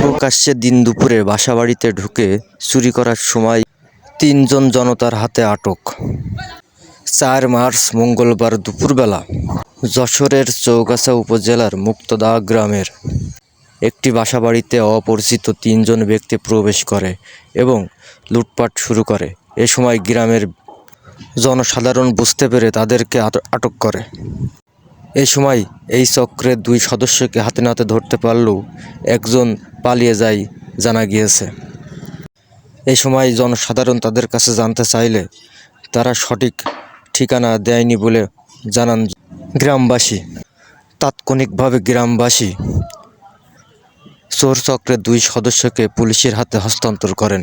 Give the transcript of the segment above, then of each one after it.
প্রকাশ্যে দিন দুপুরে বাসাবাড়িতে ঢুকে চুরি করার সময় তিনজন জনতার হাতে আটক। চার মার্চ মঙ্গলবার দুপুরবেলা যশোরের চৌগাছা উপজেলার মুক্তদা গ্রামের একটি বাসাবাড়িতে অপরিচিত তিনজন ব্যক্তি প্রবেশ করে এবং লুটপাট শুরু করে। এ সময় গ্রামের জনসাধারণ বুঝতে পেরে তাদেরকে আট- আটক করে। এই সময় এই চক্রের দুই সদস্যকে হাতে নাতে ধরতে পারলেও একজন পালিয়ে যায় জানা গিয়েছে। এই সময় জনসাধারণ তাদের কাছে জানতে চাইলে তারা সঠিক ঠিকানা দেয়নি বলে জানান গ্রামবাসী। তাৎক্ষণিকভাবে গ্রামবাসী চোর চক্রের দুই সদস্যকে পুলিশের হাতে হস্তান্তর করেন।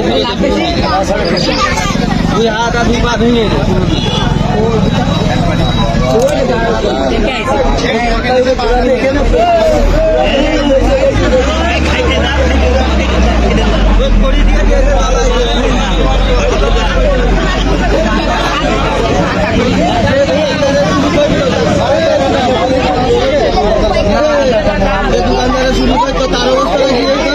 ভেঙে দুই হাত আর দুই পা ভেঙে দোকানদারে শুরু করতো তার অবস্থা কি হতো